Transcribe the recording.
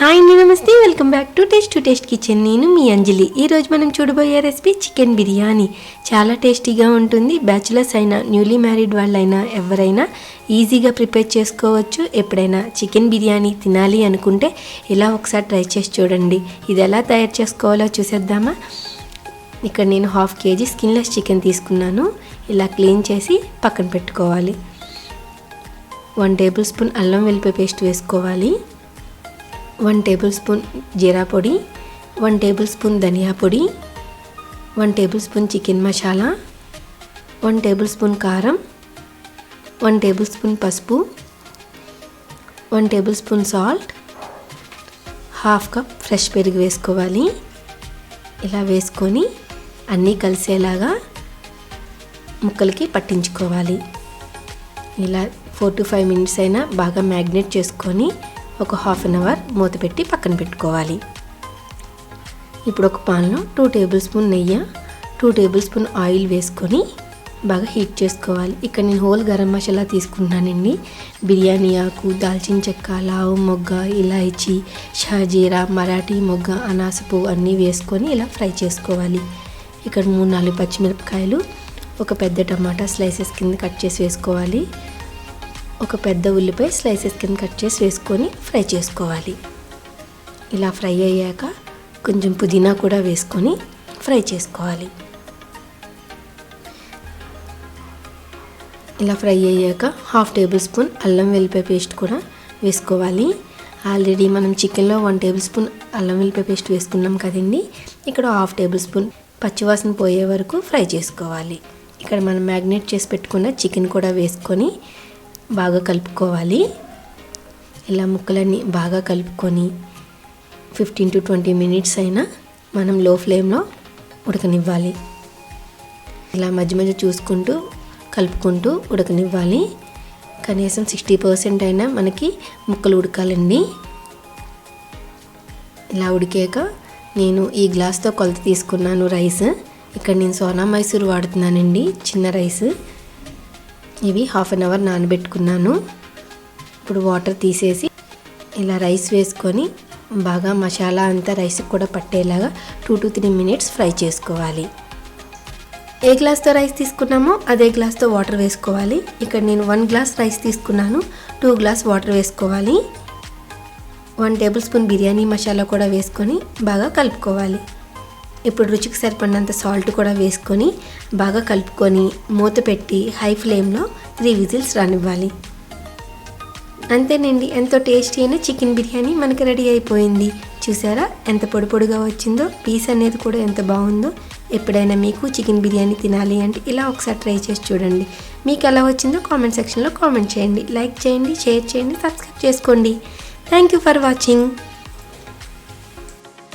Hi అండి నమస్తే. Welcome back to taste to taste kitchen నేను మీ అంజలి. ఈరోజు మనం చూడబోయే రెసిపీ చికెన్ బిర్యానీ. చాలా టేస్టీగా ఉంటుంది. బ్యాచులర్స్ అయినా న్యూలీ మ్యారీడ్ వాళ్ళైనా ఎవరైనా ఈజీగా ప్రిపేర్ చేసుకోవచ్చు. ఎప్పుడైనా చికెన్ బిర్యానీ తినాలి అనుకుంటే ఇలా ఒకసారి ట్రై చేసి చూడండి. ఇది ఎలా తయారు చేసుకోవాలో చూసేద్దామా? ఇక్కడ నేను హాఫ్ కేజీ స్కిన్లెస్ చికెన్ తీసుకున్నాను. ఇలా క్లీన్ చేసి పక్కన పెట్టుకోవాలి. వన్ టేబుల్ స్పూన్ అల్లం వెల్లిపాయ పేస్ట్ వేసుకోవాలి. వన్ టేబుల్ స్పూన్ జీరా పొడి వన్ టేబుల్ స్పూన్ ధనియా పొడి one tablespoon chicken masala one tablespoon కారం వన్ టేబుల్ స్పూన్ పసుపు one tablespoon salt half cup fresh పెరుగు వేసుకోవాలి. ఇలా వేసుకొని అన్నీ కలిసేలాగా ముక్కలకి పట్టించుకోవాలి. ఇలా ఫోర్ టు ఫైవ్ మినిట్స్ అయినా బాగా మ్యాగ్నేట్ చేసుకొని ఒక హాఫ్ అన్ అవర్ మూత పెట్టి పక్కన పెట్టుకోవాలి. ఇప్పుడు ఒక పాన్లో టూ టేబుల్ స్పూన్ నెయ్యి టూ టేబుల్ స్పూన్ ఆయిల్ వేసుకొని బాగా హీట్ చేసుకోవాలి. ఇక్కడ నేను హోల్ గరం మసాలా తీసుకున్నానండి బిర్యానీ ఆకు దాల్చిన చెక్క లావు మొగ్గ ఇలాయచి షాజీరా మరాఠీ మొగ్గ అనాసపు అన్నీ వేసుకొని ఇలా ఫ్రై చేసుకోవాలి. ఇక్కడ మూడు నాలుగు పచ్చిమిరపకాయలు ఒక పెద్ద టమాటా స్లైసెస్ కింద కట్ చేసి వేసుకోవాలి. ఒక పెద్ద ఉల్లిపాయ స్లైసెస్ కింద కట్ చేసి వేసుకొని ఫ్రై చేసుకోవాలి. ఇలా ఫ్రై అయ్యాక కొంచెం పుదీనా కూడా వేసుకొని ఫ్రై చేసుకోవాలి. ఇలా ఫ్రై అయ్యాక హాఫ్ టేబుల్ స్పూన్ అల్లం వెల్లిపాయ పేస్ట్ కూడా వేసుకోవాలి. ఆల్రెడీ మనం చికెన్లో వన్ టేబుల్ స్పూన్ అల్లం వెల్లిపాయ పేస్ట్ వేసుకున్నాం కదండి. ఇక్కడ హాఫ్ టేబుల్ స్పూన్ పచ్చివాసన పోయే వరకు ఫ్రై చేసుకోవాలి. ఇక్కడ మనం మ్యాగ్నేట్ చేసి పెట్టుకున్న చికెన్ కూడా వేసుకొని బాగా కలుపుకోవాలి. ఇలా ముక్కలన్నీ బాగా కలుపుకొని ఫిఫ్టీన్ టు ట్వంటీ మినిట్స్ అయినా మనం లో ఫ్లేమ్లో ఉడకనివ్వాలి. ఇలా మధ్య మధ్య చూసుకుంటూ కలుపుకుంటూ ఉడకనివ్వాలి. కనీసం సిక్స్టీ పర్సెంట్ అయినా మనకి ముక్కలు ఉడకాలండి. ఇలా ఉడికాక నేను ఈ గ్లాస్తో కొలత తీసుకున్నాను రైస్ ఇక్కడ నేను సోనా మైసూర్ వాడుతున్నానండి చిన్న రైస్ ఇవి హాఫ్ అన్ అవర్ నానబెట్టుకున్నాను. ఇప్పుడు వాటర్ తీసేసి ఇలా రైస్ వేసుకొని బాగా మసాలా అంతా రైస్కి కూడా పట్టేలాగా two to three minutes fry చేసుకోవాలి. ఏ గ్లాస్తో రైస్ తీసుకున్నామో అదే గ్లాస్తో వాటర్ వేసుకోవాలి. ఇక్కడ నేను వన్ గ్లాస్ రైస్ తీసుకున్నాను. టూ గ్లాస్ వాటర్ వేసుకోవాలి. One tablespoon biryani masala కూడా వేసుకొని బాగా కలుపుకోవాలి. ఇప్పుడు రుచికి సరిపడినంత సాల్ట్ కూడా వేసుకొని బాగా కలుపుకొని మూత పెట్టి హై ఫ్లేమ్లో త్రీ విజిల్స్ రానివ్వాలి. అంతేనండి ఎంతో టేస్టీ అయిన చికెన్ బిర్యానీ మనకి రెడీ అయిపోయింది. చూసారా ఎంత పొడి పొడిగా వచ్చిందో? పీస్ అనేది కూడా ఎంత బాగుందో? ఎప్పుడైనా మీకు చికెన్ బిర్యానీ తినాలి అంటే ఇలా ఒకసారి ట్రై చేసి చూడండి. మీకు ఎలా వచ్చిందో కామెంట్ సెక్షన్లో కామెంట్ చేయండి. లైక్ చేయండి షేర్ చేయండి సబ్స్క్రైబ్ చేసుకోండి. Thank you for watching